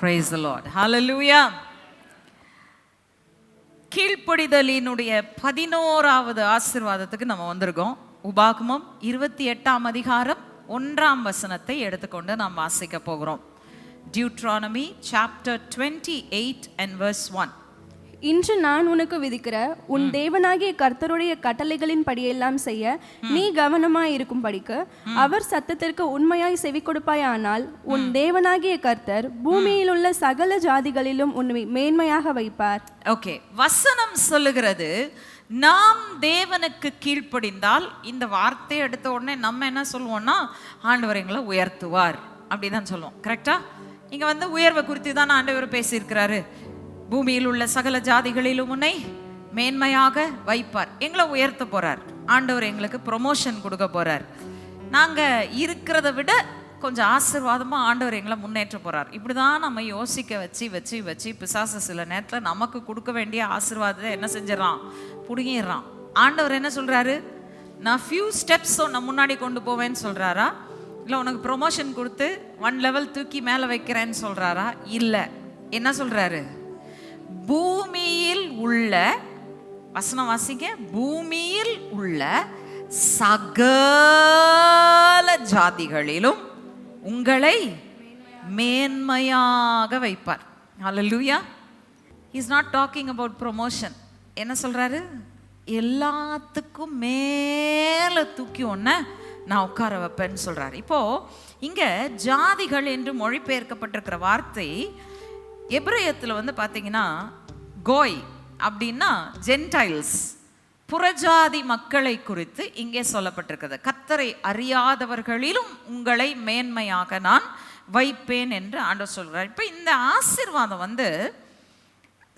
Praise the Lord. கீழ்ப்படிதலினுடைய பதினோராவது ஆசிர்வாதத்துக்கு நம்ம வந்திருக்கோம். உபாகமம் இருபத்தி எட்டாம் அதிகாரம் ஒன்றாம் வசனத்தை எடுத்துக்கொண்டு நாம் வாசிக்க போகிறோம். Deuteronomy chapter twenty eight and verse one இன்று நான் உனக்கு விதிக்கிற உன் தேவனாகிய கர்த்தருடைய கட்டளைகளின் படியெல்லாம் செய்ய நீ கவனமாய் இருக்கும்படிக்கு அவர் சத்தத்திற்கு உண்மையாய் செவி கொடுப்பாயானால் உன் தேவனாகிய கர்த்தர் பூமியில் உள்ள சகல ஜாதிகளிலும் உன்னை மேன்மையாக வைப்பார். ஓகே வசனம் சொல்லுகிறது நாம் தேவனுக்கு கீழ்ப்படிந்தால் இந்த வார்த்தையை எடுத்த உடனே நம்ம என்ன சொல்லுவோம்னா ஆண்டவர் எங்களை உயர்த்துவார். அப்படிதான் சொல்லுவோம் கரெக்டா இங்க வந்து உயர்வை குறித்து தான் ஆண்டவர் பேசியிருக்கிறாரு. பூமியில் உள்ள சகல ஜாதிகளிலும் உன்னை மேன்மையாக வைப்பார். எங்களை உயர்த்த போறார். ஆண்டவர் எங்களுக்கு ப்ரொமோஷன் கொடுக்க போறார். நாங்க இருக்கிறத விட கொஞ்சம் ஆசீர்வாதமா ஆண்டவர் எங்களை முன்னேற்ற போறார். இப்படிதான் நம்ம யோசிக்க வச்சு வச்சு வச்சு பிசாசு சில நேரத்துல நமக்கு கொடுக்க வேண்டிய ஆசீர்வாதத்தை என்ன செஞ்சிடறான்? புடுங்கிடுறான். ஆண்டவர் என்ன சொல்றாரு? நான் ஃபியூ ஸ்டெப்ஸ் உன்னை முன்னாடி கொண்டு போவேன்னு சொல்றாரா? இல்லை உனக்கு ப்ரொமோஷன் கொடுத்து ஒன் லெவல் தூக்கி மேலே வைக்கிறேன்னு சொல்றாரா? இல்லை. என்ன சொல்றாரு? பூமியில் உள்ள வசனம் வாசிங்க பூமியில் உள்ள சகல ஜாதிகளிலும் உங்களை மேன்மையாக வைப்பார். ஹalleluya is not talking about promotion என்ன சொல்கிறாரு எல்லாத்துக்கும் மேலே தூக்கி ஒன்று நான் உட்கார வைப்பேன்னு சொல்கிறாரு இப்போது இங்கே ஜாதிகள் என்று மொழிபெயர்க்கப்பட்டிருக்கிற வார்த்தை எபிரேயத்தில் வந்து பார்த்தீங்கன்னா கோய் அப்படின்னா ஜென்டைல்ஸ். புறஜாதி மக்களை குறித்து இங்கே சொல்லப்பட்டிருக்கிறது. கத்தரை அறியாதவர்களிலும் உங்களை மேன்மையாக நான் வைப்பேன் என்று ஆண்டு சொல்கிறார் இப்போ இந்த ஆசிர்வாதம் வந்து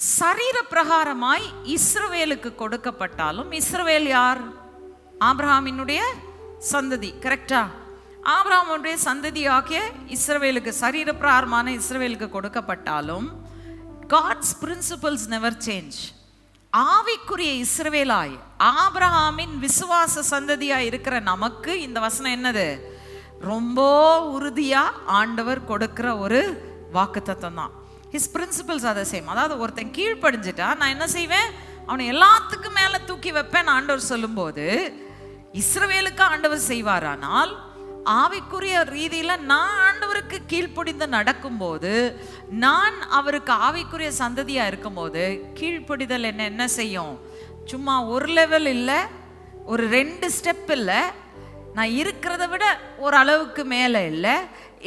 சரீர பிரகாரமாய் இஸ்ரவேலுக்கு கொடுக்கப்பட்டாலும் இஸ்ரவேல் யார்? ஆப்ரஹாமினுடைய சந்ததி கரெக்டா ஆபிரகாமுடைய சந்ததியாகிய இஸ்ரவேலுக்கு சரீர பிராரமான இஸ்ரவேலுக்கு கொடுக்கப்பட்டாலும் காட்ஸ் பிரின்சிபல்ஸ் நெவர் சேஞ்ச் ஆவிக்குரிய இஸ்ரவேலாய் ஆபிரஹாமின் விசுவாச சந்ததியாக இருக்கிற நமக்கு இந்த வசனம் என்னது? ரொம்ப உறுதியாக ஆண்டவர் கொடுக்கிற ஒரு வாக்குத்தத்தம் தான் ஹிஸ் பிரின்சிபல்ஸ் அதை சேம் அதாவது ஒருத்தன் கீழ்ப்படிஞ்சிட்டா நான் என்ன செய்வேன்? அவனை எல்லாத்துக்கும் மேலே தூக்கி வைப்பேன் ஆண்டவர் சொல்லும்போது இஸ்ரவேலுக்கு ஆண்டவர் செய்வாரானால் ஆவிக்குரிய ரீதியில் நான் ஆண்டவருக்கு கீழ்ப்படிந்து நடக்கும்போது நான் அவருக்கு ஆவிக்குரிய சந்ததியாக இருக்கும்போது கீழ்ப்படிதல் என்ன என்ன செய்யும்? சும்மா ஒரு லெவல் இல்லை ஒரு ரெண்டு ஸ்டெப் இல்லை நான் இருக்கிறத விட ஒரு அளவுக்கு மேலே இல்லை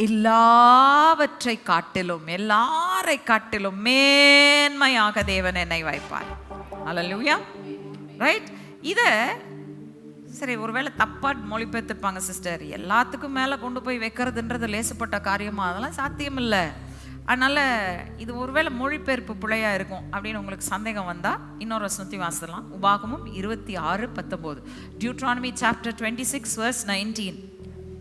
எல்லாவற்றை காட்டிலும் எல்லாரை காட்டிலும் மேன்மையாக தேவன் என்னை வைப்பார் அலலுயா ரைட் இதை சரி ஒருவேளை தப்பாக மொழிபெயர்த்துப்பாங்க சிஸ்டர் எல்லாத்துக்கும் மேலே கொண்டு போய் வைக்கிறதுன்றது லேசப்பட்ட காரியமாக அதெல்லாம் சாத்தியம் இல்லை அதனால் இது ஒருவேளை மொழிபெயர்ப்பு பிழையாக இருக்கும் அப்படின்னு உங்களுக்கு சந்தேகம் வந்தால் இன்னொரு வசனத்தை வாசிடலாம் உபாகமும் இருபத்தி ஆறு பத்தொம்போது Deuteronomy chapter twenty six verse nineteen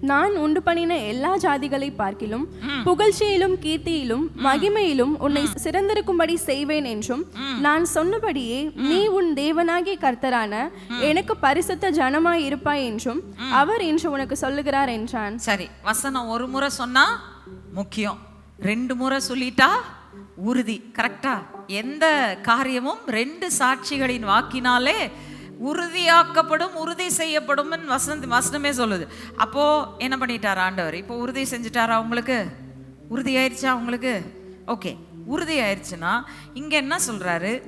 நான் உண்டு பண்ணின எல்லா ஜாதிகளை பார்க்கிலும் புகழ்ச்சியிலும் கீர்த்தியிலும் மகிமையிலும் உன்னை சிறந்திருக்கும்படி செய்வேன் என்றும் நான் சொன்னபடியே நீ உன் தேவனாகிய கர்த்தரான எனக்கு பரிசுத்த ஜனமாய் இருப்பாய் என்றும் அவர் இன்று உனக்கு சொல்லுகிறார் என்றான். சரி வசனம் ஒரு முறை சொன்னா முக்கியம். ரெண்டு முறை சொல்லிட்டா உறுதி கரெக்டா எந்த காரியமும் ரெண்டு சாட்சிகளின் வாக்கினாலே உறுதியாக்கப்படும் உறுதி செய்யப்படும் வசந்த் வசனமே சொல்லுது. அப்போ என்ன பண்ணிட்டார் ஆண்டவர்? இப்போ உறுதி செஞ்சுட்டாரா உங்களுக்கு? உறுதி ஆயிடுச்சா உங்களுக்கு? ஓகே உறுதி ஆயிடுச்சுன்னா இங்க என்ன சொல்றாரு?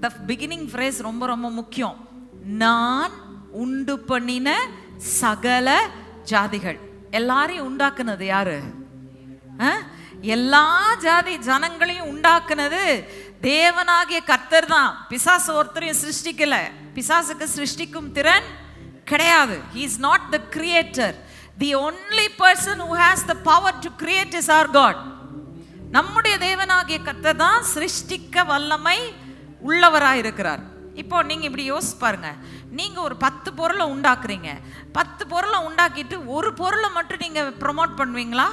த பிகினிங் ஃப்ரேஸ் ரொம்ப ரொம்ப முக்கியம். நான் உண்டு பண்ணின சகல ஜாதிகள். எல்லாரையும் உண்டாக்குனது யாரு? ஆ? எல்லா ஜாதி ஜனங்களையும் உண்டாக்குனது தேவனாகிய கர்த்தர் தான். பிசாசு ஒருத்தரையும் சிருஷ்டிக்கலை. பிசாசுக்கு சிருஷ்டிக்கும் திறன் கிடையாது. He is not the creator the only person who has the power to create is our God நம்முடைய தேவனாகிய கத்தை தான் சிருஷ்டிக்க வல்லமை உள்ளவராக இருக்கிறார். இப்போ நீங்க இப்படி யோசிச்சு பாருங்க. நீங்க ஒரு பத்து பொருளை உண்டாக்குறீங்க. பத்து பொருளை உண்டாக்கிட்டு ஒரு பொருளை மட்டும் நீங்க ப்ரொமோட் பண்ணுவீங்களா?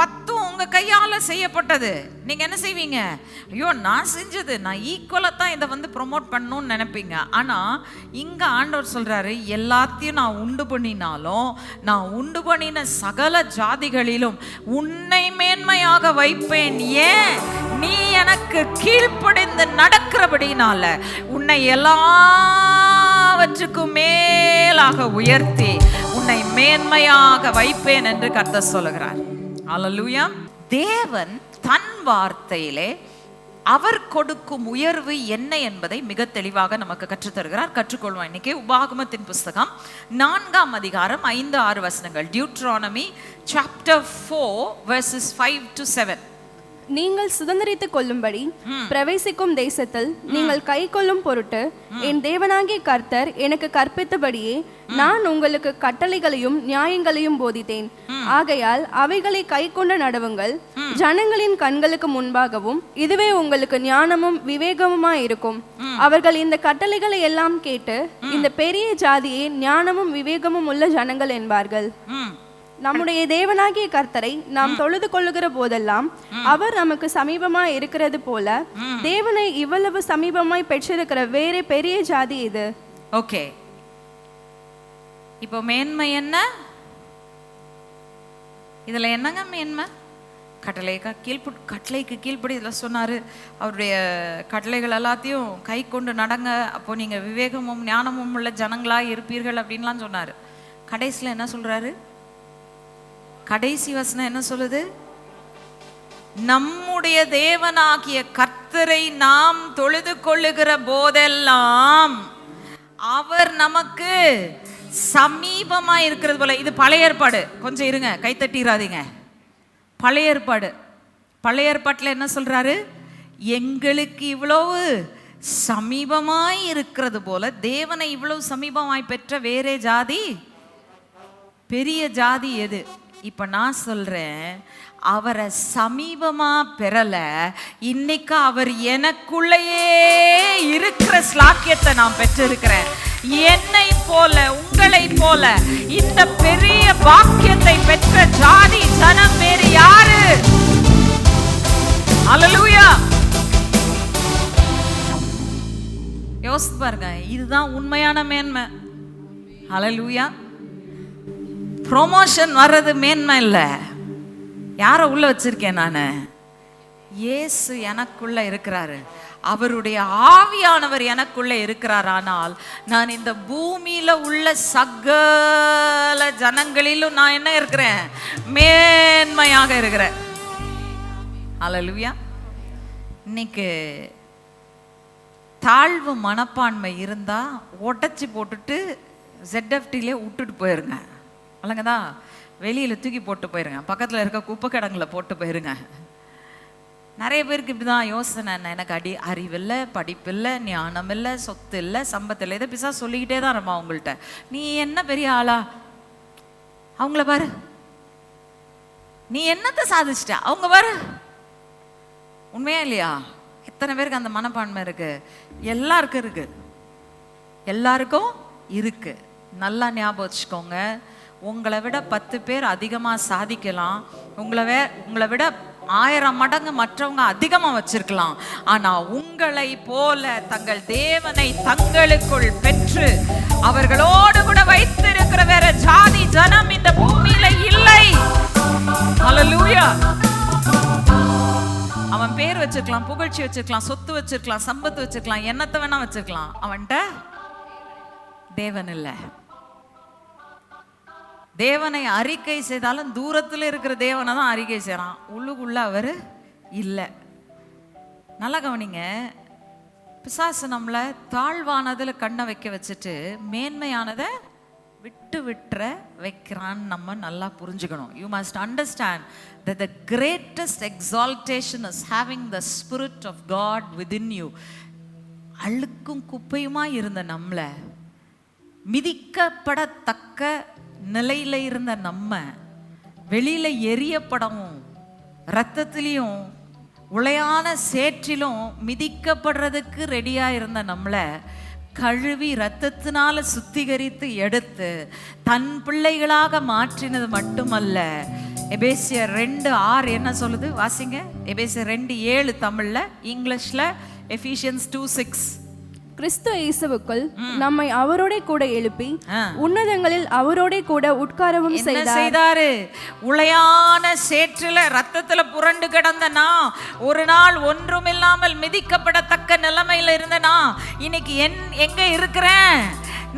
பத்து உங்க கையால செய்யப்பட்டது. நீங்க என்ன செய்வீங்க? ஐயோ நான் செஞ்சது. நான் ஈக்குவலா தான் இதை வந்து ப்ரொமோட் பண்ணணும்னு நினைப்பீங்க. ஆனா இங்க ஆண்டவர் சொல்றாரு எல்லாத்தையும் நான் உண்டு பண்ணினாலும் நான் உண்டு பண்ணின சகல ஜாதிகளிலும் உன்னை மேன்மையாக வைப்பேன். ஏன்? நீ எனக்கு கீழ்ப்படைந்து நடக்கிறபடினால உன்னை எல்லாவற்றுக்கும் மேலாக உயர்த்தி உன்னை மேன்மையாக வைப்பேன் என்று கர்த்தர் சொல்லுகிறார். Hallelujah. தேவன் தன் வார்த்தையிலே அவர் கொடுக்கும் உயர்வு என்ன என்பதை மிக தெளிவாக நமக்கு கற்றுத்தருகிறார். கற்றுக்கொள்வோம். இன்னைக்கு உபாகமத்தின் புஸ்தகம் நான்காம் அதிகாரம் ஐந்து ஆறு வசனங்கள். Deuteronomy chapter four verses five to seven நீங்கள் சுதந்திரித்துக் கொள்ளும்படி பிரவேசிக்கும் தேசத்தில் நீங்கள் கை கொள்ளும் பொருட்டு என் தேவனாகிய கர்த்தர் எனக்கு கற்பித்தபடியே நான் உங்களுக்கு கட்டளைகளையும் நியாயங்களையும் போதித்தேன். ஆகையால் அவைகளை கை கொண்டு நடவுங்கள். ஜனங்களின் கண்களுக்கு முன்பாகவும் இதுவே உங்களுக்கு ஞானமும் விவேகமுமாய் இருக்கும் அவர்கள் இந்த கட்டளைகளை எல்லாம் கேட்டு இந்த பெரிய ஜாதியே ஞானமும் விவேகமும் உள்ள ஜனங்கள் என்பார்கள். நம்முடைய தேவனாகிய கர்த்தரை நாம் தொழுது கொள்ளுகிற போதெல்லாம் அவர் நமக்கு சமீபமாய் இருக்கிறது போல தேவனை இவ்வளவு சமீபமாய் பெற்றிருக்கிற வேற பெரிய ஜாதி இது. ஓகே. இப்போ மேன்மை என்ன? இதுல என்னங்க மேன்மை? கட்டளைக்கு கீழ்ப்பு கட்டளைக்கு கீழ்ப்படி இதில் சொன்னார். அவருடைய கட்டளைகள் எல்லாத்தையும் கை கொண்டு நடங்க. அப்போ நீங்க விவேகமும் ஞானமும் உள்ள ஜனங்களா இருப்பீர்கள் அப்படின்லாம் சொன்னார். கடைசியில் என்ன சொல்றாரு? கடைசி வசனம் என்ன சொல்லுது? நம்முடைய தேவனாகிய கர்த்தரை நாம் தொழுது கொள்ளுகிற போதெல்லாம் அவர் நமக்கு சமீபமா இருக்கிறது போல. இது பழைய ஏற்பாடு. கொஞ்சம் இருங்க கைத்தட்டிடாதீங்க பழைய ஏற்பாடு. பழைய ஏற்பாட்டில் என்ன சொல்றாரு? எங்களுக்கு இவ்வளவு சமீபமாய் இருக்கிறது போல தேவனை இவ்வளவு சமீபமாய் பெற்ற வேறே ஜாதி? பெரிய ஜாதி எது? இப்போ நான் சொல்கிறேன் அவரை சமீபமாக பெறலை இன்னைக்கு அவர் எனக்குள்ளேயே இருக்கிற ஸ்லாக்கியத்தை நான் பெற்றிருக்கிறேன். என்னை போல உங்களை போல இந்த பெரிய பாக்கியத்தை பெற்ற ஜாதி ஜனம் வேறு யாரு? அலலூயா யோசித்து பாருங்க இதுதான் உண்மையான மேன்மை. அலலூயா ப்ரொமோஷன் வர்றது மேன்மை இல்லை. யாரை உள்ள வச்சிருக்கேன் நான்? இயேசு எனக்குள்ள இருக்கிறாரு. அவருடைய ஆவியானவர் எனக்குள்ள இருக்கிறார். ஆனால் நான் இந்த பூமியில உள்ள சகல ஜனங்களிலும் நான் என்ன இருக்கிறேன்? மேன்மையாக இருக்கிறேன். அலலுவியா இன்னைக்கு தாழ்வு மனப்பான்மை இருந்தா உடச்சி போட்டுட்டு ZFT-லே விட்டுட்டு போயிருங்க. அல்லங்கதா வெளியில தூக்கி போட்டு போயிருங்க. பக்கத்துல இருக்க குப்பை கிடங்குல போட்டு போயிருங்க. நிறைய பேருக்கு இப்படிதான் யோசனை என்ன, எனக்கு அடி அறிவில்லை படிப்பில்லை ஞானம் இல்லை சொத்து இல்லை சம்பத்து இல்லை இதை பிசா சொல்லிக்கிட்டே தான் இருப்பான் அவங்கள்ட்ட நீ என்ன பெரிய ஆளா? அவங்கள பாரு. நீ என்னத்தை சாதிச்சிட்ட? அவங்க பாரு. உண்மையா இல்லையா? எத்தனை பேருக்கு அந்த மனப்பான்மை இருக்கு? எல்லாருக்கும் இருக்கு. எல்லாருக்கும் இருக்கு. நல்லா ஞாபகம் வச்சுக்கோங்க. உங்களை விட பத்து பேர் அதிகமாக சாதிக்கலாம். உங்களை வே உங்களை விட ஆயிரம் மடங்கு மற்றவங்க அதிகமாக வச்சிருக்கலாம். ஆனால் உங்களை போல தங்கள் தேவனை தங்களுக்குள் பெற்று அவர்களோடு கூட வைத்திருக்கிற வேற ஜாதி ஜனம் இந்த பூமியில இல்லை. அவன் பேர் வச்சிருக்கலாம் புகழ்ச்சி வச்சிருக்கலாம் சொத்து வச்சிருக்கலாம் சம்பத்து வச்சிருக்கலாம் என்னத்தை வேணா வச்சிருக்கலாம். அவன்கிட்ட தேவன் இல்லை. தேவனை அறிக்கை செய்தாலும் தூரத்தில் இருக்கிற தேவனை தான் அறிக்கை செய்கிறான் உள்ளுக்குள்ள அவர் இல்லை. நல்லா கவனிங்க. பிசாசு நம்மளை தாழ்வானதில் கண்ணை வைக்க வச்சுட்டு மேன்மையானதை விட்டு விட்டுற வைக்கிறான்னு நம்ம நல்லா புரிஞ்சுக்கணும். You must understand the the greatest exaltation is having the spirit of God within you அழுக்கும் குப்பையுமா இருந்த நம்மளை மிதிக்கப்படத்தக்க நிலையில் இருந்த நம்ம வெளியில் எரியப்படவும் ரத்தத்திலையும் உளையான சேற்றிலும் மிதிக்கப்படுறதுக்கு ரெடியாக இருந்த நம்மளை கழுவி ரத்தத்தினால சுத்திகரித்து எடுத்து தன் பிள்ளைகளாக மாற்றினது மட்டுமல்ல. எபேசியர் ரெண்டு ஆறு என்ன சொல்லுது? வாசிங்க. எபேசியர் ரெண்டு ஏழு தமிழில் இங்கிலீஷில் எஃபிஷியன்ஸ் டூ சிக்ஸ் கிறிஸ்து இயேசுவுக்குள் நம்மை அவரோட கூட எழுப்பி. உன்னதங்களில் அவரோட கூட உட்காரவும் செய்தார். உளையான சேற்றுல ரத்தத்துல புரண்டு கிடந்தனா ஒரு நாள் ஒன்றுமில்லாமல் மிதிக்கப்படத்தக்க நிலைமையில இருந்தனா இன்னைக்கு என் எங்க இருக்கிறேன்?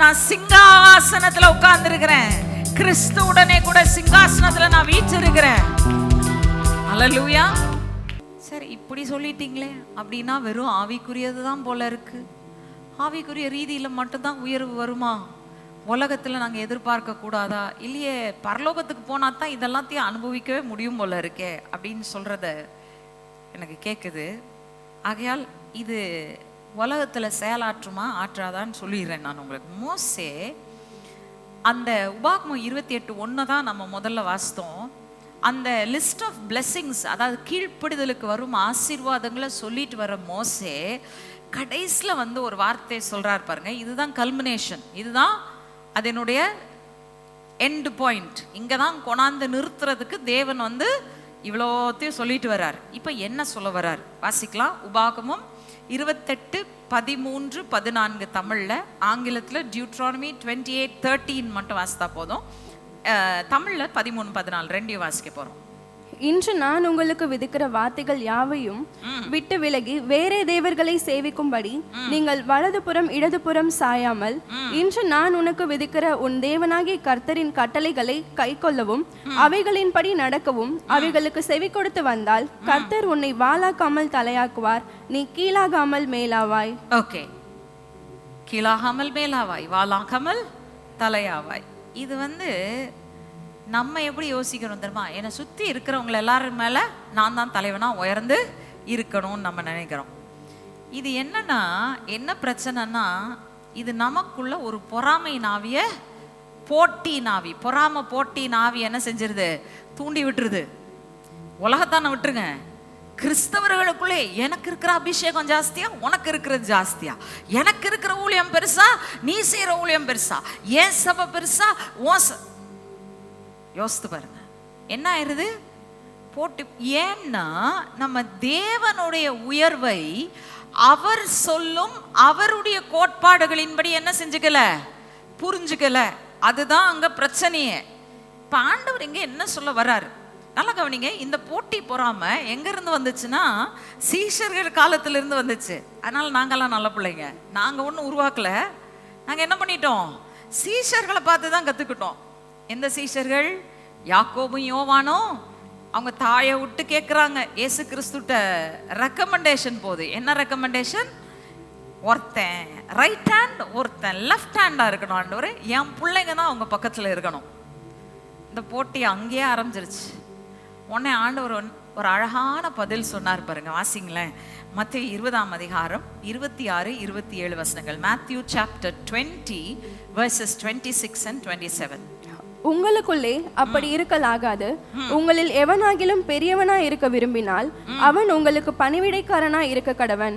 நான் சிங்காசனத்துல உட்கார்ந்து இருக்கிறேன் கிறிஸ்துவுடனே கூட சிங்காசனத்துல நான் வீற்றிருக்கிறேன். அல்லேலூயா சரி இப்படி சொல்லிட்டீங்களே அப்படின்னா வெறும் ஆவிக்குரியது தான் போல இருக்கு. ஆவிக்குரிய ரீதியில் மட்டும்தான் உயர்வு வருமா? உலகத்தில் நாங்கள் எதிர்பார்க்க கூடாதா? இல்லையே பரலோகத்துக்கு போனா தான் இதெல்லாத்தையும் அனுபவிக்கவே முடியும் போல இருக்கே அப்படின்னு சொல்றத எனக்கு கேட்குது ஆகையால் இது உலகத்தில் செயலாற்றுமா ஆற்றாதான்னு சொல்லிடுறேன் நான் உங்களுக்கு. மோசே அந்த உபாகமம் இருபத்தி எட்டு ஒன்று தான் நம்ம முதல்ல வாசித்தோம். அந்த லிஸ்ட் ஆஃப் பிளெஸ்ஸிங்ஸ் அதாவது கீழ்ப்பிடுதலுக்கு வரும் ஆசீர்வாதங்களை சொல்லிட்டு வர மோசே கடைசியில் வந்து ஒரு வார்த்தை சொல்கிறார் பாருங்க. இதுதான் கல்மினேஷன் இதுதான் அதனுடைய எண்டு பாயிண்ட் இங்கே தான் கொண்டாந்து நிறுத்துறதுக்கு தேவன் வந்து இவ்வளோத்தையும் சொல்லிட்டு வர்றார். இப்போ என்ன சொல்ல வர்றார்? வாசிக்கலாம். உபாகமும் இருபத்தெட்டு பதிமூன்று பதினான்கு தமிழில் ஆங்கிலத்தில் டியூட்ரானமி டுவெண்ட்டி எயிட் தேர்ட்டின் மட்டும் வாசித்தா போதும். தமிழில் பதிமூணு பதினாலு ரெண்டையும் வாசிக்க போகிறோம் இன்று நான் உங்களுக்கு விதிக்கிற வார்த்தைகள் யாவையும் விட்டு விலகி வேறே தேவர்களை சேவிக்கும்படி நீங்கள் வலதுபுறம் இடதுபுறம் சாயாமல் இன்று நான் உனக்கு விதிக்கிற உன் தேவனாகிய கர்த்தரின் கட்டளைகளை கைக்கொள்ளவும் அவைகளின்படி நடக்கவும் அவைகளுக்கு செவி கொடுத்து வந்தால் கர்த்தர் உன்னை வாளாக்காமல் தலையாக்குவார். நீ கீழாகாமல் மேலாவாய். ஓகே. கீழாகாமல் மேலாவாய் வாலாகாமல் தலையாவாய். இது வந்து நம்ம எப்படி யோசிக்கணும் தெரியுமா? என்னை சுற்றி இருக்கிறவங்க எல்லாரும் மேலே நான் தான் தலைவனாக உயர்ந்து இருக்கணும்னு நம்ம நினைக்கிறோம். இது என்னன்னா என்ன பிரச்சனைனா இது நமக்குள்ள ஒரு பொறாமை நாவிய போட்டி நாவி. பொறாமை போட்டி நாவி என்ன செஞ்சிருது? தூண்டி விட்டுருது. உலகத்தான விட்டுருங்க. கிறிஸ்தவர்களுக்குள்ளே எனக்கு இருக்கிற அபிஷேகம் ஜாஸ்தியா? உனக்கு இருக்கிறது ஜாஸ்தியா? எனக்கு இருக்கிற ஊழியம் பெருசா? நீ செய்யற ஊழியம் பெருசா? ஏன் சபை பெருசா? ச- யோசித்து பாருங்க. என்ன ஆயிருது? போட்டு ஏன்னா நம்ம தேவனுடைய உயர்வை அவர் சொல்லும் அவருடைய கோட்பாடுகளின்படி என்ன செஞ்சுக்கல? புரிஞ்சுக்கல. அதுதான் அங்க பிரச்சனையே. பாண்டவர் ஆண்டவர் இங்க என்ன சொல்ல வர்றாரு நல்லா கவனிங்க இந்த போட்டி பொறாம எங்க இருந்து வந்துச்சுன்னா சீஷர்கள் காலத்துல இருந்து வந்துச்சு. அதனால நாங்கெல்லாம் நல்ல பிள்ளைங்க. நாங்க ஒன்றும் உருவாக்கல. நாங்க என்ன பண்ணிட்டோம்? சீஷர்களை பார்த்து தான் கத்துக்கிட்டோம். எந்த சீஷர்கள்? யாக்கோபும் யோவானும் அவங்க தாயை விட்டு கேட்குறாங்க ஏசு கிறிஸ்துட்ட ரெக்கமெண்டேஷன் போகுது. என்ன ரெக்கமெண்டேஷன் ஒருத்தன் ரைட் ஹேண்ட் ஒருத்தன் லெஃப்ட் ஹேண்டாக இருக்கணும் ஆண்டவர். என் பிள்ளைங்க தான் அவங்க பக்கத்தில் இருக்கணும். இந்த போட்டி அங்கேயே ஆரம்பிச்சிருச்சு. உடனே ஆண்டவர் ஒன்- ஒரு அழகான பதில் சொன்னார் பாருங்க வாசிங்களேன். மத்திய இருபதாம் அதிகாரம் இருபத்தி ஆறு இருபத்தி ஏழு வசனங்கள். Matthew chapter twenty verses twenty six and twenty seven உங்களுக்குள்ளே அப்படி இருக்கலாகாது. உங்களில் எவனாகிலும் பெரியவனா இருக்க விரும்பினால் அவன் உங்களுக்கு பணிவிடைக்காரனா இருக்க கடவன்.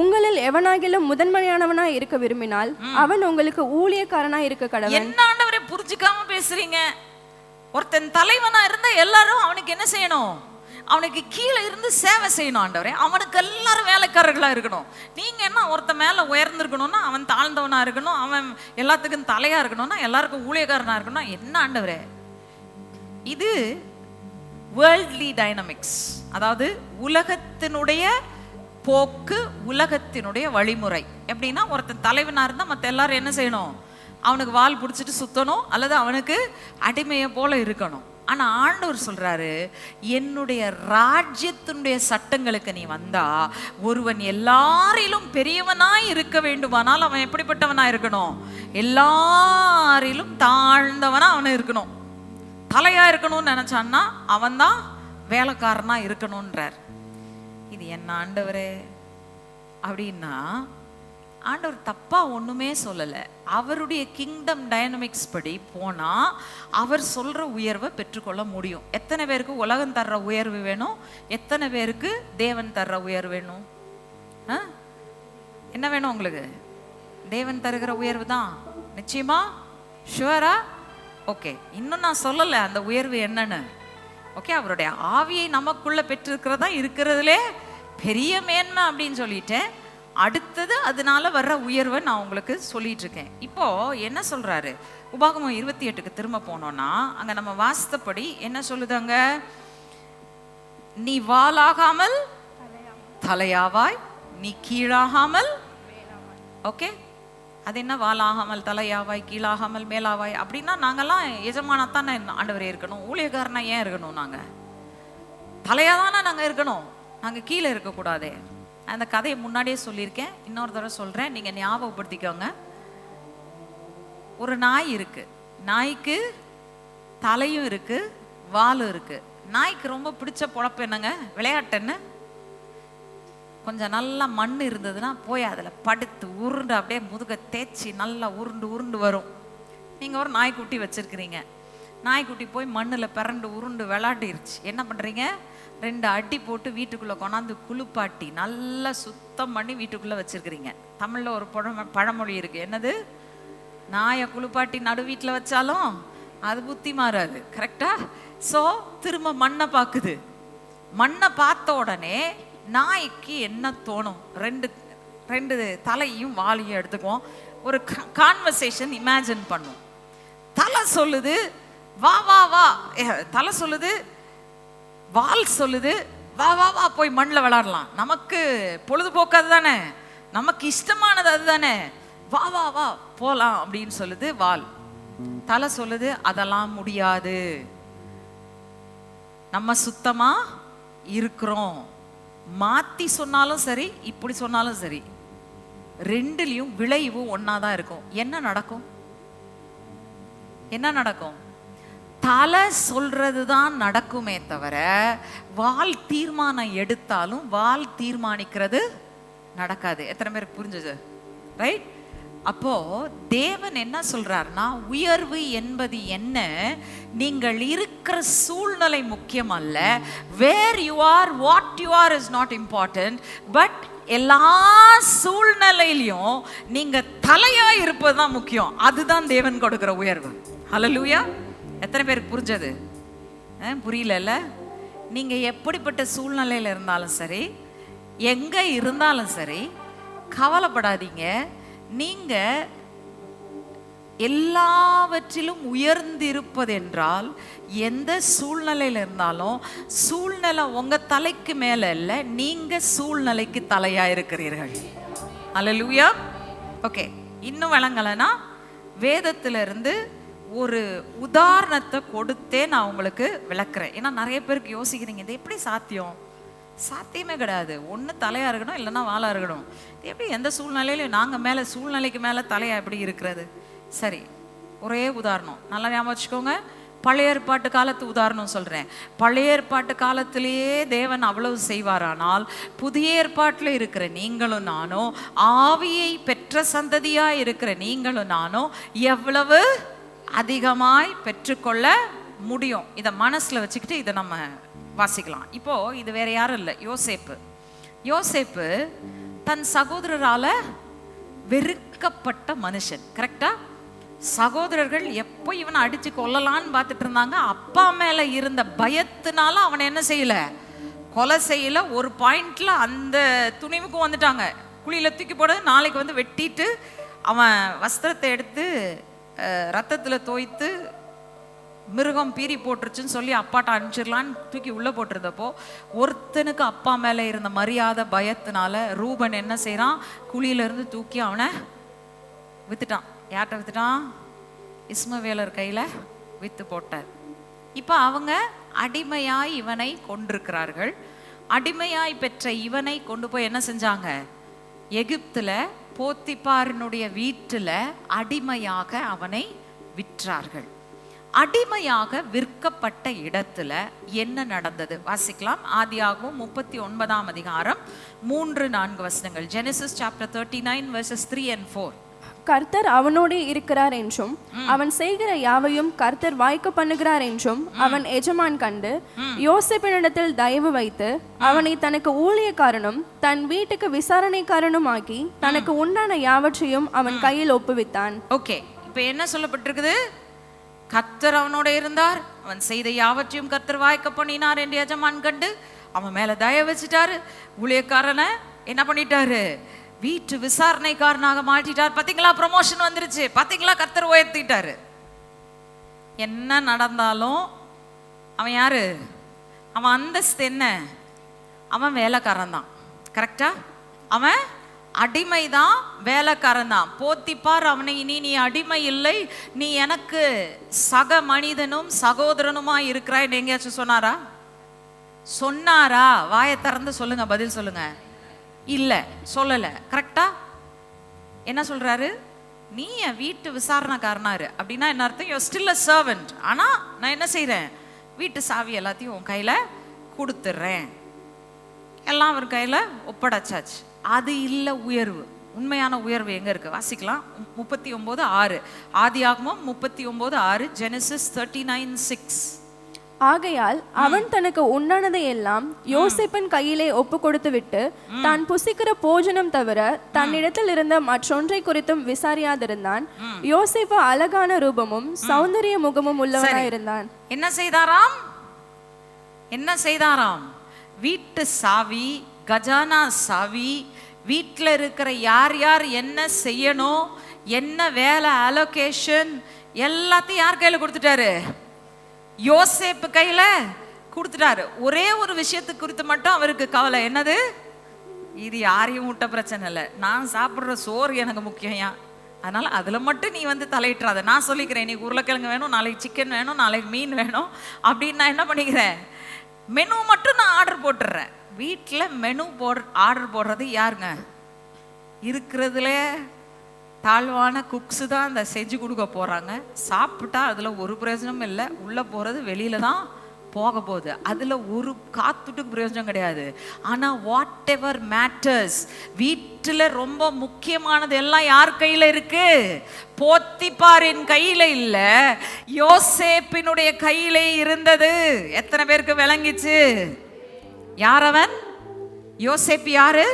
உங்களில் எவனாகிலும் முதன்மையானவனா இருக்க விரும்பினால் அவன் உங்களுக்கு ஊழியக்காரனா இருக்க கடவன். என்ன ஆண்டவரை புரிஞ்சுக்காம பேசுறீங்க? ஒருத்தன் தலைவனா இருந்தா எல்லாரும் அவனுக்கு என்ன செய்யணும்? அவனுக்கு கீழே இருந்து சேவை செய்யணும் ஆண்டவரே. அவனுக்கு எல்லாரும் வேலைக்காரர்களாக இருக்கணும். நீங்கள் என்ன ஒருத்தன் மேலே உயர்ந்திருக்கணும்னா அவன் தாழ்ந்தவனாக இருக்கணும் அவன் எல்லாத்துக்கும் தலையாக இருக்கணும்னா எல்லாருக்கும் ஊழியக்காரனாக இருக்கணும் என்ன ஆண்டவரே? இது வேர்ல்ட்லி டைனமிக்ஸ் அதாவது உலகத்தினுடைய போக்கு உலகத்தினுடைய வழிமுறை. எப்படின்னா ஒருத்தன் தலைவனாக இருந்தால் மற்ற எல்லாரும் என்ன செய்யணும்? அவனுக்கு வால் பிடிச்சிட்டு சுத்தணும் அல்லது அவனுக்கு அடிமையை போல இருக்கணும். ஆனால் ஆண்டவர் சொல்கிறாரு என்னுடைய ராஜ்யத்தினுடைய சட்டங்களுக்கு நீ வந்தா ஒருவன் எல்லாரிலும் பெரியவனாய் இருக்க வேண்டுமானால் அவன் எப்படிப்பட்டவனா இருக்கணும்? எல்லாரிலும் தாழ்ந்தவனாக அவன் இருக்கணும். தலையாக இருக்கணும்னு நினைச்சான்னா அவன்தான் வேலைக்காரனாக இருக்கணுன்றார் இது என்ன ஆண்டவரே? அப்படின்னா ஆண்டவர் தப்பாக ஒன்றுமே சொல்லலை. அவருடைய கிங்டம் டைனமிக்ஸ் படி போனால் அவர் சொல்கிற உயர்வை பெற்றுக்கொள்ள முடியும். எத்தனை பேருக்கு உலகம் தர்ற உயர்வு வேணும்? எத்தனை பேருக்கு தேவன் தர்ற உயர்வு வேணும்? ஆ? என்ன வேணும் உங்களுக்கு? தேவன் தருகிற உயர்வு தான். நிச்சயமா? ஷுவரா ஓகே இன்னும் நான் சொல்லலை அந்த உயர்வு என்னன்னு. ஓகே அவருடைய ஆவியை நமக்குள்ளே பெற்றிருக்கிறதா இருக்கிறதுலே பெரிய மேன்மை அப்படின்னு சொல்லிட்டேன். அடுத்தது அதனால வர்ற உயர்வை நான் உங்களுக்கு சொல்லிட்டு இருக்கேன் இப்போ என்ன சொல்றாரு? உபாகமம் இருபத்தி எட்டுக்கு திரும்ப போனோம்னா அங்க நம்ம வாசித்தபடி என்ன சொல்லுதாங்க? நீ வாலாகாமல் தலையாவாய் நீ கீழாகாமல் ஓகே? அது என்ன? வாலாகாமல் தலையாவாய் கீழாகாமல் மேலாவாய் அப்படின்னா நாங்கெல்லாம் எஜமானத்தானே ஆண்டவரே இருக்கணும். ஊழியக்காரனா ஏன் இருக்கணும் நாங்க? தலையா தானே நாங்க இருக்கணும். நாங்க கீழே இருக்கக்கூடாதே. அந்த கதையை முன்னாடியே சொல்லியிருக்கேன். இன்னொரு தடவை சொல்கிறேன் நீங்கள் ஞாபகப்படுத்திக்கோங்க. ஒரு நாய் இருக்குது நாய்க்கு தலையும் இருக்குது வாலும் இருக்குது நாய்க்கு ரொம்ப பிடிச்ச பொழப்பு என்னங்க? விளையாட்டு என்ன? கொஞ்சம் நல்லா மண் இருந்ததுன்னா போய் அதில் படுத்து உருண்டு அப்படியே முதுக தேய்ச்சி நல்லா உருண்டு உருண்டு வரும். நீங்கள் ஒரு நாய்க்குட்டி வச்சுருக்கிறீங்க. நாய்க்குட்டி போய் மண்ணில் பிறண்டு உருண்டு விளாட்டிருச்சு என்ன பண்ணுறீங்க ரெண்டு அடி போட்டு வீட்டுக்குள்ளே கொண்டாந்து குளிப்பாட்டி நல்லா சுத்தம் பண்ணி வீட்டுக்குள்ளே வச்சுருக்கிறீங்க. தமிழில் ஒரு பழமொ பழமொழி இருக்குது என்னது? நாயை குளிப்பாட்டி நடு வீட்டில் வச்சாலும் அது புத்தி மாறாது. கரெக்டா ஸோ திரும்ப மண்ணை பார்க்குது மண்ணை பார்த்த உடனே நாய்க்கு என்ன தோணும்? ரெண்டு ரெண்டு தலையும் வாலியும் எடுத்துக்குவோம். ஒரு கான்வர்சேஷன் இமேஜின் பண்ணும். தலை சொல்லுது வா வா வா. தலை சொல்லுது வால் சொல்லுது வா வா வா போய் மண்ணில் விளாடலாம். நமக்கு பொழுதுபோக்கு அதுதானே? நமக்கு இஷ்டமானது அதுதானே? வா வா வா போகலாம் அப்படின்னு சொல்லுது வால். தலை சொல்லுது அதெல்லாம் முடியாது. நம்ம சுத்தமா இருக்கிறோம். மாத்தி சொன்னாலும் சரி இப்படி சொன்னாலும் சரி ரெண்டுலயும் விளைவு ஒன்னாதான் இருக்கும். என்ன நடக்கும்? என்ன நடக்கும்? தலை சொல்றது தான் நடக்குமே தவிர வால் தீர்மானம் எடுத்தாலும் வால் தீர்மானிக்கிறது நடக்காது. எத்தனை பேருக்கு புரிஞ்சது? ரைட் அப்போ தேவன் என்ன சொல்றாருன்னா உயர்வு என்பது என்ன? நீங்கள் இருக்கிற சூழ்நிலை முக்கியம் அல்ல where you are what you are is not important but எல்லா சூழ்நிலையிலையும் நீங்க தலையா இருப்பது தான் முக்கியம். அதுதான் தேவன் கொடுக்கிற உயர்வு. ஹalleluya எத்தனை பேருக்கு புரிஞ்சது? அஹ், புரியலல்ல? நீங்கள் எப்படிப்பட்ட சூழ்நிலையில் இருந்தாலும் சரி எங்கே இருந்தாலும் சரி கவலைப்படாதீங்க. நீங்கள் எல்லாவற்றிலும் உயர்ந்திருப்பது என்றால் எந்த சூழ்நிலையில் இருந்தாலும் சூழ்நிலை உங்கள் தலைக்கு மேலே இல்லை நீங்கள் சூழ்நிலைக்கு தலையாக இருக்கிறீர்கள். அல்லேலூயா ஓகே இன்னும் விளங்கலைன்னா வேதத்திலிருந்து இருந்து ஒரு உதாரணத்தை கொடுத்தே நான் உங்களுக்கு விளக்குறேன். ஏன்னா நிறைய பேருக்கு யோசிக்கிறீங்க இது எப்படி சாத்தியம்? சாத்தியமே கிடையாது. ஒன்று தலையா இருக்கணும் இல்லைன்னா வாளா இருக்கணும். இது எப்படி எந்த சூழ்நிலையிலையும் நாங்கள் மேலே சூழ்நிலைக்கு மேலே தலையா எப்படி இருக்கிறது? சரி ஒரே உதாரணம். நல்லா ஞாபகம் வச்சுக்கோங்க. பழைய ஏற்பாட்டு காலத்து உதாரணம் சொல்கிறேன் பழைய ஏற்பாட்டு காலத்திலேயே தேவன் அவ்வளவு செய்வாரானால் புதிய ஏற்பாட்டில் இருக்கிற நீங்களும் நானும் ஆவியை பெற்ற சந்ததியாக இருக்கிற நீங்களும் நானும் எவ்வளவு அதிகமாய் பெற்றுக்கொள்ள முடியும். இதை மனசில் வச்சுக்கிட்டு இதை நம்ம வாசிக்கலாம். இப்போ இது வேற யாரும் இல்லை. யோசேப்பு. யோசேப்பு தன் சகோதரரால வெறுக்கப்பட்ட மனுஷன். கரெக்டா சகோதரர்கள் எப்போ இவனை அடிச்சு கொல்லலான்னு பார்த்துட்டு இருந்தாங்க. அப்பா மேல இருந்த பயத்தினால அவனை என்ன செய்யல? கொலை செய்யல. ஒரு பாயிண்ட்ல அந்த துணிவுக்கும் வந்துட்டாங்க. குழியில தூக்கி போட நாளைக்கு வந்து வெட்டிட்டு அவன் வஸ்திரத்தை எடுத்து ரத்தத்தில் தோய்த்து மிருகம் பீறி போட்டுருச்சுன்னு சொல்லி அப்பாட்ட அனுப்பிச்சிடலான்னு தூக்கி உள்ளே போட்டிருந்தப்போ ஒருத்தனுக்கு அப்பா மேலே இருந்த மரியாதை பயத்தினால ரூபன் என்ன செய்கிறான் குழியிலேருந்து தூக்கி அவனை வித்துட்டான். யார்கிட்ட வித்துட்டான்? இஸ்மவேலர் கையில் வித்து போட்டார். இப்போ அவங்க அடிமையாய் இவனை கொண்டிருக்கிறார்கள் அடிமையாய் பெற்ற இவனை கொண்டு போய் என்ன செஞ்சாங்க? எகிப்தில் போத்திப்பாரினுடைய வீட்டில் அடிமையாக அவனை விற்றார்கள். அடிமையாக விற்கப்பட்ட இடத்துல என்ன நடந்தது? வாசிக்கலாம். ஆதியாகவும் முப்பத்தி ஒன்பதாம் அதிகாரம் மூன்று நான்கு வசனங்கள். Genesis chapter thirty nine verses three and four கர்த்தர் அவனோடே இருக்கிறார் என்றும் அவன் செய்கிற யாவையும் கர்த்தர் வாய்க்க பண்ணுகிறார் என்றும் அவன் எஜமான் கண்டு யோசிப்பினிடத்தில் தயவு வைத்து அவனை தனக்கு ஊழியக்காரனும் தன் வீட்டுக்கு விசாரணைக்காரனும் ஆக்கி தனக்கு உண்டான யாவற்றையும் அவன் கையில் ஒப்புவித்தான். ஓகே இப்போ என்ன சொல்லப்பட்டிருக்குது? கர்த்தர் அவனோட இருந்தார். அவன் செய்த யாவற்றையும் கர்த்தர் வாய்க்க பண்ணினார் என்று எஜமான் கண்டு அவன் மேல தய வச்சுட்டாரு. ஊழியக்காரனை என்ன பண்ணிட்டாரு? வீட்டு விசாரணைக்காரனாக மாட்டிட்டார். பார்த்தீங்களா ப்ரமோஷன் வந்துருச்சு. பார்த்தீங்களா கத்தர் உயர்த்திட்டாரு. என்ன நடந்தாலும் அவன் யாரு? அவன் அந்தஸ்து என்ன? அவன் வேலைக்காரன் தான். கரெக்டா அவன் அடிமை தான் வேலைக்காரன் தான் போத்திப்பார் அவனை இனி நீ அடிமை இல்லை. நீ எனக்கு சக மனிதனும் சகோதரனுமா இருக்கிறாய். எங்கேயாச்சும் சொன்னாரா? சொன்னாரா? வாயை திறந்து சொல்லுங்க பதில் சொல்லுங்க. இல்லை சொல்லலை. கரெக்டா என்ன சொல்றாரு? நீ என் வீட்டு விசாரணைக்காரனாரு. அப்படின்னா என்ன அர்த்தம்? யூ ஸ்டில் அ சர்வெண்ட் ஆனால் நான் என்ன செய்கிறேன் வீட்டு சாவி எல்லாத்தையும் உன் கையில் கொடுத்துட்றேன் எல்லாம் அவர் கையில் ஒப்படைச்சாச்சு. அது இல்லை உயர்வு. உண்மையான உயர்வு எங்கே இருக்குது வாசிக்கலாம். முப்பத்தி ஒம்பது ஆறு. ஆதியாகமம் முப்பத்தி ஒம்பது ஆறு ஜெனசிஸ் தேர்ட்டி நைன் சிக்ஸ் ஆகையால் அவன் தனக்கு உண்டானதை எல்லாம் யோசேப்பின் கையிலே ஒப்பு கொடுத்து விட்டு தான் புசிக்கிற போஜனம் தவிர தன்னிடத்தில் இருந்த மற்றொன்றை குறித்தும் விசாரியாதிருந்தான். யோசேப்பு அழகான ரூபமும் சௌந்தரிய முகமும் உள்ளவனாய் இருந்தான். என்ன செய்தாராம்? என்ன செய்தாராம்? வீட்டு சாவி கஜானா சாவி வீட்டில் இருக்கிற யார் யார் என்ன செய்யணும் என்ன வேலை அலோகேஷன் எல்லாத்தையும் யார் கையில் கொடுத்துட்டாரு? யோசேப்பு கையில கொடுத்துட்டாரு. ஒரே ஒரு விஷயத்து குறித்து மட்டும் அவருக்கு கவலை. என்னது? இது யாரையும் விட்ட பிரச்சனை இல்லை. நான் சாப்பிட்ற சோறு எனக்கு முக்கியம் அதனால அதுல மட்டும் நீ வந்து தலையிட்டுறாத. நான் சொல்லிக்கிறேன் நீ உருளைக்கிழங்கு வேணும் நாளைக்கு சிக்கன் வேணும் நாளைக்கு மீன் வேணும். அப்படின்னு நான் என்ன பண்ணிக்கிறேன்? மெனு மட்டும் நான் ஆர்டர் போட்டுடுறேன் வீட்டில் மெனு போடு ஆர்டர் போடுறது யாருங்க? இருக்கிறதுல தாழ்வான குக்ஸு தான் அந்த செஞ்சு கொடுக்க போகிறாங்க சாப்பிட்டா அதில் ஒரு பிரயோஜனமும் இல்லை. உள்ளே போகிறது வெளியில தான் போக போகுது. அதில் ஒரு காத்துட்டுக்கு பிரயோஜனம் கிடையாது. ஆனால் வாட் எவர் மேட்டர்ஸ் வீட்டில் ரொம்ப முக்கியமானது எல்லாம் யார் கையில் இருக்கு? போத்திப்பாரின் கையில் இல்லை. யோசேப்பினுடைய கையிலே இருந்தது. எத்தனை பேருக்கு விளங்கிச்சு? யார் அவன் யோசேப்பு யாரு?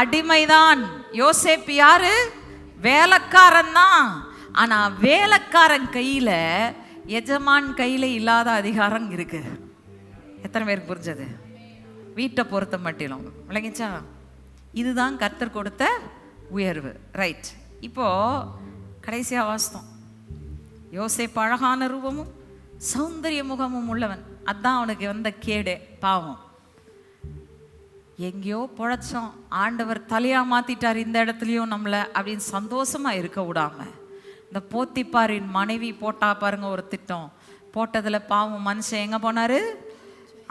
அடிமைதான். யோசேப்பு யாரு? வேலைக்காரன் தான் ஆனால் வேலைக்காரன் கையில் எஜமான் கையில் இல்லாத அதிகாரம் இருக்கு. எத்தனை பேருக்கு புரிஞ்சது? வீட்டை பொறுத்த மட்டிலும். விளங்கிச்சா? இதுதான் கர்த்தர் கொடுத்த உயர்வு. ரைட் இப்போ கடைசியாக வாஸ்தம் யோசேப்பு அழகான ரூபமும் சௌந்தரிய முகமும் உள்ளவன். அதான் அவனுக்கு வந்த கேடு பாவம். எங்கேயோ பொழைச்சோம். ஆண்டவர் தலையாக மாற்றிட்டார் இந்த இடத்துலையும் நம்மளை அப்படின்னு சந்தோஷமாக இருக்க விடாமல் இந்த போத்திப்பாரின் மனைவி போட்டா பாருங்க ஒரு திட்டம். போட்டதில் பாவம் மனுஷன் எங்கே போனாரு?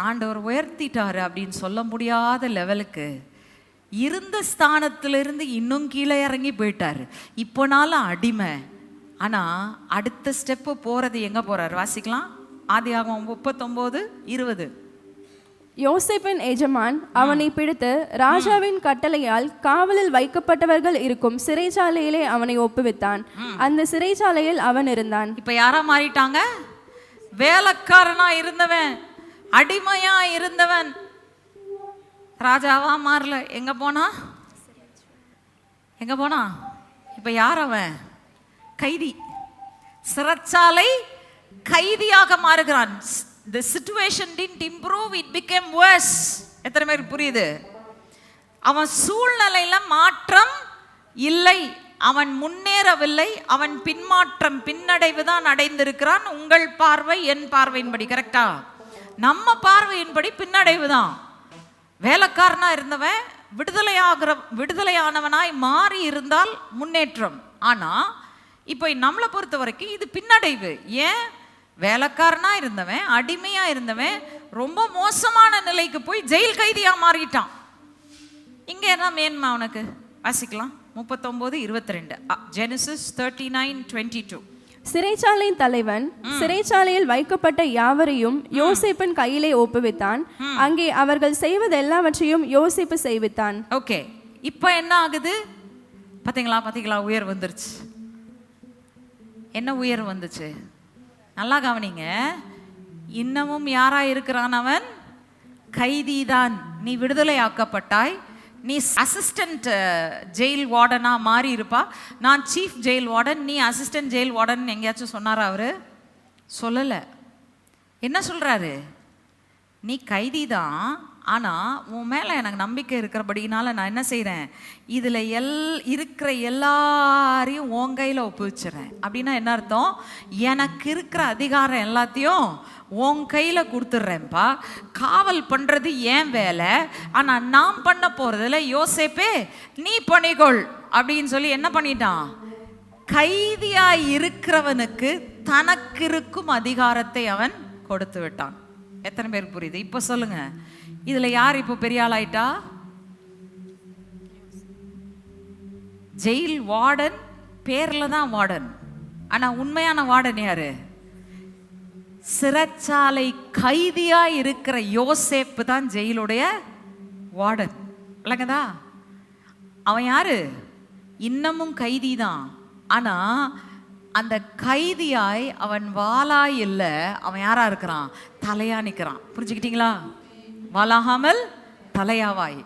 ஆண்டவர் உயர்த்திட்டாரு அப்படின்னு சொல்ல முடியாத லெவலுக்கு. இருந்த ஸ்தானத்திலிருந்து இன்னும் கீழே இறங்கி போயிட்டார். இப்போனாலும் அடிமை. ஆனால் அடுத்த ஸ்டெப்பு போகிறது எங்கே போகிறார் வாசிக்கலாம். ஆதி ஆகும் முப்பத்தொம்போது இருபது. யோசேப்பின் எஜமான் அவனை பிடித்து ராஜாவின் கட்டளையால் காவலில் வைக்கப்பட்டவர்கள் இருக்கும் சிறைச்சாலையிலே அவனை ஒப்புவித்தான். அந்த சிறைச்சாலையில் அவன் இருந்தான். இப்ப யாரா மாறிட்டாங்க? வேலைக்காரனா இருந்தவன் அடிமையா இருந்தவன். ராஜாவா மாறல. எங்க போனா? எங்க போனா? இப்ப யார் அவன்? கைதி. சிறைச்சாலை கைதியாக மாறுகிறான். The situation didn't improve it became worse. எத்தனை பேருக்கு புரியுது? அவன் சூழ்நிலையில் மாற்றம் இல்லை. அவன் முன்னேறவில்லை. அவன் பின்மாற்றம் பின்னடைவு தான் அடைந்திருக்கிறான். உங்கள் பார்வை என் பார்வையின்படி கரெக்டா நம்ம பார்வையின்படி பின்னடைவு தான் வேலைக்காரனாக இருந்தவன் விடுதலையாகிற விடுதலையானவனாய் மாறி இருந்தால் முன்னேற்றம். ஆனால் இப்போ நம்மளை பொறுத்த வரைக்கும் இது பின்னடைவு. ஏன்? வேலைக்காரனா இருந்தவன் அடிமையா இருந்தவன் ரொம்ப மோசமான நிலைக்கு போய் ஜெயில் கைதியா மாறிட்டான். இங்க என்ன மேன்மா உனக்கு? வாசிக்கலாம். முப்பத்தொன்பது இருபத்தி ரெண்டு Genesis thirty nine twenty two சிறைச்சாலையின் தலைவன் சிறைச்சாலையில் வைக்கப்பட்ட யாவரையும் யோசேப்பின் கையிலே ஒப்புவித்தான். அங்கே அவர்கள் செய்வது எல்லாவற்றையும் யோசேப்பு செய்வித்தான். ஓகே. இப்போ என்ன ஆகுது? பாத்தீங்களா பாத்தீங்களா உயர் வந்துருச்சு. என்ன உயர் வந்துச்சு? நல்லா கவனிங்க. இன்னமும் யாரா இருக்கிறான் அவன் கைதிதான். நீ விடுதலை ஆக்கப்பட்டாய் நீ அசிஸ்டன்ட் ஜெயில் வார்டனா மாறி இருப்பா நான் சீஃப் ஜெயில் வார்டன் நீ அசிஸ்டன்ட் ஜெயில் வார்டன் எங்கேயாச்சும் சொன்னாரா அவரு? சொல்லலை. என்ன சொல்கிறாரு நீ கைதி தான் ஆனால் உன் மேலே எனக்கு நம்பிக்கை இருக்கிறபடினால நான் என்ன செய்கிறேன் இதில் எல் இருக்கிற எல்லாரையும் உன் கையில் ஒப்புவிச்சிடுறேன் அப்படின்னா என்ன அர்த்தம்? எனக்கு இருக்கிற அதிகாரம் எல்லாத்தையும் உன் கையில் கொடுத்துட்றேன்ப்பா. காவல் பண்ணுறது ஏன் வேலை. ஆனால் நான் பண்ண போகிறதுல யோசேப்பே நீ பண்ணிக்கொள். அப்படின்னு சொல்லி என்ன பண்ணிட்டான்? கைதியாய் இருக்கிறவனுக்கு தனக்கு இருக்கும் அதிகாரத்தை அவன் கொடுத்து விட்டான். எத்தனை பேருக்கு புரியுது? இப்போ சொல்லுங்கள் இதுல யார் இப்போ பெரிய ஆளாயிட்டா? ஜெயில் வார்டன் பேர்ல தான் வார்டன். ஆனா உண்மையான வார்டன் யாரு? சிறைச்சாலை கைதியா இருக்கிற யோசேப்பு தான் ஜெயிலுடைய வார்டன். இல்லைங்கதா அவன் யாரு? இன்னமும் கைதி தான். ஆனா அந்த கைதியாய் அவன் வாலாய் இல்லை அவன் யாரா இருக்கிறான்? தலையா நிற்கிறான் புரிஞ்சுக்கிட்டீங்களா? வாலாகாமல் தலையாவாய்.